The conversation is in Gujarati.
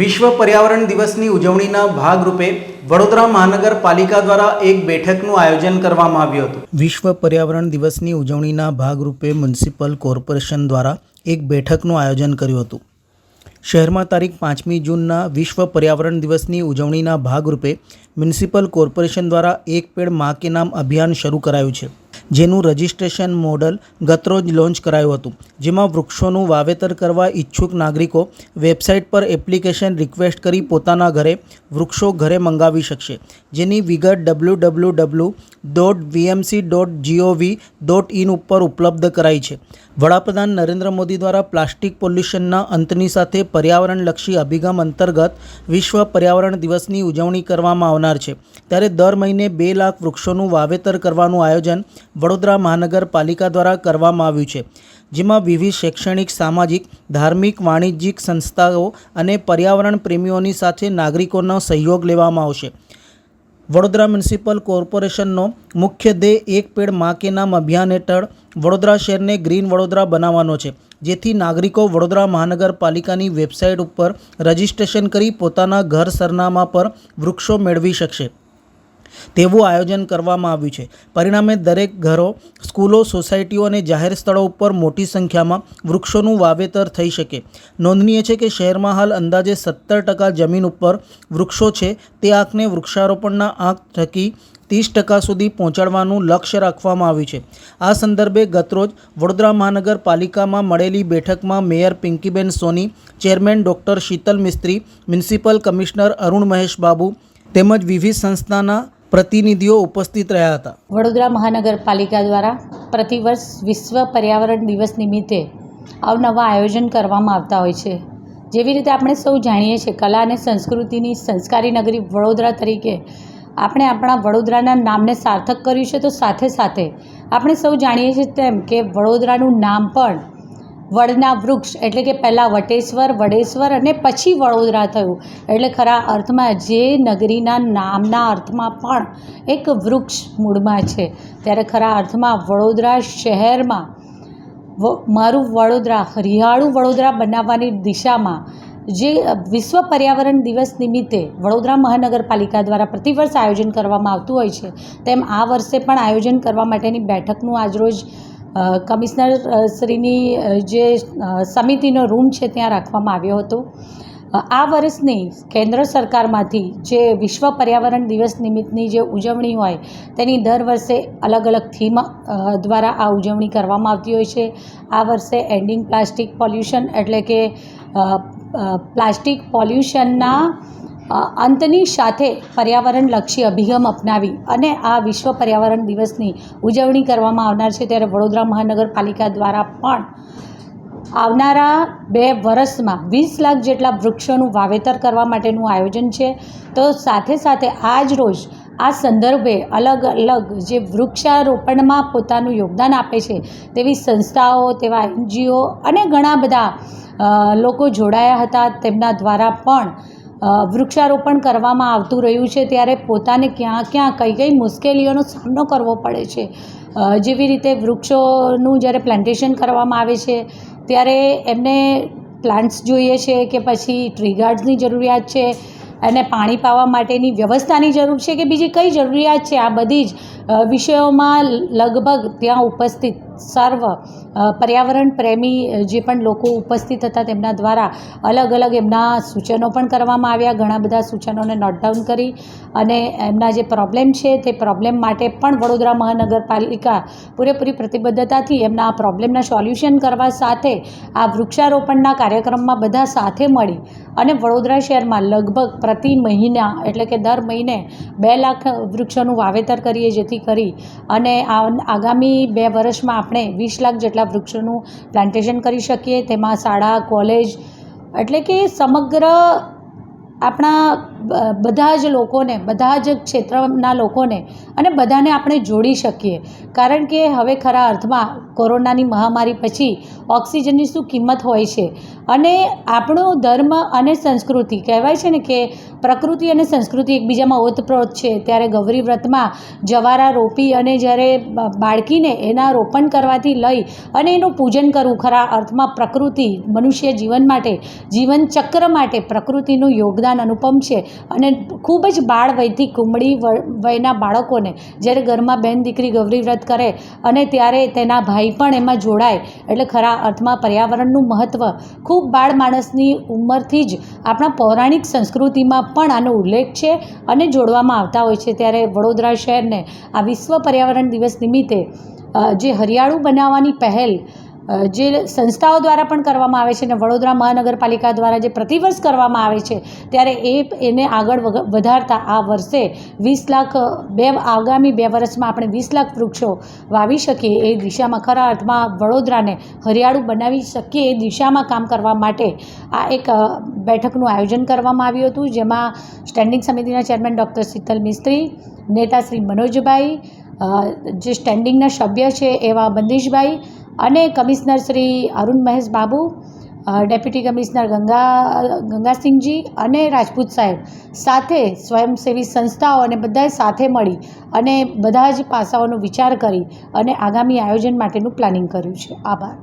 વિશ્વ પર્યાવરણ દિવસની ઉજવણીના ભાગરૂપે વડોદરા મહાનગરપાલિકા દ્વારા એક બેઠકનું આયોજન કરવામાં આવ્યું હતું. વિશ્વ પર્યાવરણ દિવસની ઉજવણીના ભાગરૂપે મ્યુનિસિપલ કોર્પોરેશન દ્વારા એક બેઠકનું આયોજન કર્યું હતું. શહેરમાં તારીખ પાંચમી જૂનના વિશ્વ પર્યાવરણ દિવસની ઉજવણીના ભાગરૂપે મ્યુનિસિપલ કોર્પોરેશન દ્વારા એક પેડ મા કે નામ અભિયાન શરૂ કરાયું છે. જેનું રજિસ્ટ્રેશન મોડલ ગતરોજ લોન્ચ કરાયું હતું. જેમાં વૃક્ષોનું વાવેતર કરવા ઈચ્છુક નાગરિકો વેબસાઇટ પર એપ્લિકેશન રિક્વેસ્ટ કરી પોતાના ઘરે વૃક્ષો ઘરે મંગાવી શકશે. જેની વિગત W W W dot VMC dot gov dot in ઉપર ઉપલબ્ધ કરાઈ છે. વડાપ્રધાન નરેન્દ્ર મોદી દ્વારા પ્લાસ્ટિક પોલ્યુશનના અંતની સાથે પર્યાવરણલક્ષી અભિગમ અંતર્ગત વિશ્વ પર્યાવરણ દિવસની ઉજવણી કરવામાં આવનાર છે. ત્યારે દર મહિને બે લાખ વૃક્ષોનું વાવેતર કરવાનું આયોજન વડોદરા મહાનગરપાલિકા દ્વારા કરવામાં આવ્યું છે, જેમાં વિવિધ શૈક્ષણિક, સામાજિક, ધાર્મિક, વાણિજ્યિક સંસ્થાઓ અને પર્યાવરણ પ્રેમીઓની સાથે નાગરિકોનો સહયોગ લેવામાં આવશે. વડોદરા મ્યુનિસિપલ કોર્પોરેશનનો મુખ્ય ધ્યેય એક પેડ મા કે નામ અભિયાન હેઠળ વડોદરા શહેરને ગ્રીન વડોદરા બનાવવાનો છે, જેથી નાગરિકો વડોદરા મહાનગરપાલિકાની વેબસાઇટ ઉપર રજિસ્ટ્રેશન કરી પોતાના ઘર સરનામા પર વૃક્ષો મેળવી શકશે. તેવું આયોજન કરવામાં આવ્યું છે. પરિણામે દરેક ઘરો, સ્કૂલો, સોસાયટીઓ અને જાહેર સ્થળો ઉપર મોટી સંખ્યામાં વૃક્ષોનું વાવેતર થઈ શકે. નોંધનીય છે કે શહેરમાં હાલ અંદાજે સત્તર ટકા જમીન ઉપર વૃક્ષો છે. તે આંકને વૃક્ષારોપણના આંક થકી ત્રીસ ટકા સુધી પહોંચાડવાનું લક્ષ્ય રાખવામાં આવ્યું છે. આ સંદર્ભે ગતરોજ વડોદરા મહાનગરપાલિકામાં મળેલી બેઠકમાં mayor Pinkiben Soni, chairman doctor Sheetal Mistry, municipal commissioner Arun Mahesh Babu તેમજ વિવિધ સંસ્થાના પ્રતિનિધિઓ ઉપસ્થિત રહ્યા હતા. વડોદરા મહાનગરપાલિકા દ્વારા પ્રતિવર્ષ વિશ્વ પર્યાવરણ દિવસ નિમિત્તે અવનવા આયોજન કરવામાં આવતા હોય છે. જેવી રીતે આપણે સૌ જાણીએ છીએ, કલા અને સંસ્કૃતિની સંસ્કારી નગરી વડોદરા તરીકે આપણે આપણા વડોદરાના નામને સાર્થક કર્યું છે. તો સાથે સાથે આપણે સૌ જાણીએ છીએ તેમ કે વડોદરાનું નામ પણ વડના વૃક્ષ, એટલે કે પહેલાં વટેશ્વર, વડેશ્વર અને પછી વડોદરા થયું. એટલે ખરા અર્થમાં જે નગરીના નામના અર્થમાં પણ એક વૃક્ષ મૂળમાં છે. ત્યારે ખરા અર્થમાં વડોદરા શહેરમાં મારું વડોદરા, હરિયાળું વડોદરા બનાવવાની દિશામાં જે વિશ્વ પર્યાવરણ દિવસ નિમિત્તે વડોદરા મહાનગરપાલિકા દ્વારા પ્રતિવર્ષ આયોજન કરવામાં આવતું હોય છે, તેમ આ વર્ષે પણ આયોજન કરવા માટેની બેઠકનું આજરોજ કમિશનર શ્રીની જે સમિતિનો રૂમ છે ત્યાં રાખવામાં આવ્યો હતો. આ વર્ષની કેન્દ્ર સરકારમાંથી જે વિશ્વ પર્યાવરણ દિવસ નિમિત્તની જે ઉજવણી હોય, તેની દર વર્ષે અલગ અલગ થીમ દ્વારા આ ઉજવણી કરવામાં આવતી હોય છે. આ વર્ષે એન્ડિંગ પ્લાસ્ટિક પોલ્યુશન એટલે કે પ્લાસ્ટિક પોલ્યુશનના અંતની સાથે પર્યાવરણલક્ષી અભિગમ અપનાવી અને આ વિશ્વ પર્યાવરણ દિવસની ઉજવણી કરવામાં આવનાર છે ત્યારે વડોદરા મહાનગરપાલિકા દ્વારા પણ આવનારા બે વર્ષમાં વીસ લાખ જેટલા વૃક્ષોનું વાવેતર કરવા માટેનું આયોજન છે. તો સાથે સાથે આજ રોજ આ સંદર્ભે અલગ અલગ જે વૃક્ષારોપણમાં પોતાનું યોગદાન આપે છે તેવી સંસ્થાઓ, તેવા એનજીઓ અને ઘણા બધા લોકો જોડાયા હતા. તેમના દ્વારા પણ વૃક્ષારોપણ કરવામાં આવતું રહ્યું છે ત્યારે પોતાને ક્યાં ક્યાં કઈ કઈ મુશ્કેલીઓનો સામનો કરવો પડે છે. જેવી રીતે વૃક્ષોનું જ્યારે પ્લાન્ટેશન કરવામાં આવે છે, ત્યારે એમને પ્લાન્ટ્સ જોઈએ છે કે પછી ટ્રી ગાર્ડ્સની જરૂરિયાત છે અને પાણી પાવા માટેની વ્યવસ્થાની જરૂર છે કે બીજી કઈ જરૂરિયાત છે? આ બધી જ વિષયોમાં લગભગ ત્યાં ઉપસ્થિત સર્વ પર્યાવરણ પ્રેમી જે પણ લોકો ઉપસ્થિત હતા તેમના દ્વારા અલગ અલગ એમના સૂચનો પણ કરવામાં આવ્યા, ઘણા બધા સૂચનોને નોટ ડાઉન કરી અને એમના જે પ્રોબ્લેમ છે તે પ્રોબ્લેમ માટે પણ વડોદરા મહાનગરપાલિકા પૂરેપૂરી પ્રતિબદ્ધતાથી એમના આ પ્રોબ્લેમના સોલ્યુશન કરવા સાથે આ વૃક્ષારોપણના કાર્યક્રમમાં બધા સાથે મળી અને વડોદરા શહેરમાં લગભગ પ્રતિ મહિના એટલે કે દર મહિને બે લાખ વૃક્ષોનું વાવેતર કરીએ જેથી કરી અને આગામી બે વર્ષમાં આપણે વીસ લાખ જેટલા વૃક્ષોનું પ્લાન્ટેશન કરી શકીએ, તેમાં શાળા કોલેજ એટલે કે સમગ્ર આપણા બધા જ લોકોને, બધા જ ક્ષેત્રના લોકોને અને બધાને આપણે જોડી શકીએ. કારણ કે હવે ખરા અર્થમાં કોરોનાની મહામારી પછી ઓક્સિજનની શું કિંમત હોય છે? અને આપણો ધર્મ અને સંસ્કૃતિ, કહેવાય છે ને કે પ્રકૃતિ અને સંસ્કૃતિ એકબીજામાં ઓતપ્રોત છે, ત્યારે ગૌરી વ્રતમાં જવારા રોપી અને જ્યારે બાળકીને એના રોપણ કરવાથી લઈ અને એનું પૂજન કરવું ખરા અર્થમાં પ્રકૃતિ, મનુષ્ય જીવન માટે, જીવન ચક્ર માટે પ્રકૃતિનું યોગદાન અનુપમ છે. અને ખૂબ જ બાળ વયથી કુમળી વયના બાળકોને જ્યારે ઘરમાં બેન દીકરી ગૌરી વ્રત કરે અને ત્યારે તેના ભાઈ પણ એમાં જોડાય, એટલે ખરા અર્થમાં પર્યાવરણનું મહત્ત્વ ખૂબ બાળ માણસની ઉંમરથી જ આપણા પૌરાણિક સંસ્કૃતિમાં પણ આનો ઉલ્લેખ છે અને જોડવામાં આવતા હોય છે. ત્યારે વડોદરા શહેરને આ વિશ્વ પર્યાવરણ દિવસ નિમિત્તે જે હરિયાળું બનાવવાની પહેલ જે સંસ્થાઓ દ્વારા પણ કરવામાં આવે છે અને વડોદરા મહાનગરપાલિકા દ્વારા જે પ્રતિવર્ષ કરવામાં આવે છે, ત્યારે એ એને આગળ વધારતા આ વર્ષે વીસ લાખ, બે, આગામી બે વર્ષમાં આપણે વીસ લાખ વૃક્ષો વાવી શકીએ એ દિશામાં ખરા અર્થમાં વડોદરાને હરિયાળું બનાવી શકીએ એ દિશામાં કામ કરવા માટે આ એક બેઠકનું આયોજન કરવામાં આવ્યું હતું, જેમાં સ્ટેન્ડિંગ સમિતિના ચેરમેન ડૉક્ટર શીતલ મિસ્ત્રી, નેતા શ્રી મનોજભાઈ જે સ્ટેન્ડિંગના સભ્ય છે એવા બંદીશભાઈ અને commissioner Shri Arun Mahesh Babu deputy commissioner Ganga, Gangasinghji અને રાજપૂત સાહેબ સાથે સ્વયંસેવી સંસ્થાઓ અને બધાએ સાથે મળી અને બધા જ પાસાઓનો વિચાર કરી અને આગામી આયોજન માટેનું પ્લાનિંગ કર્યું છે. આભાર.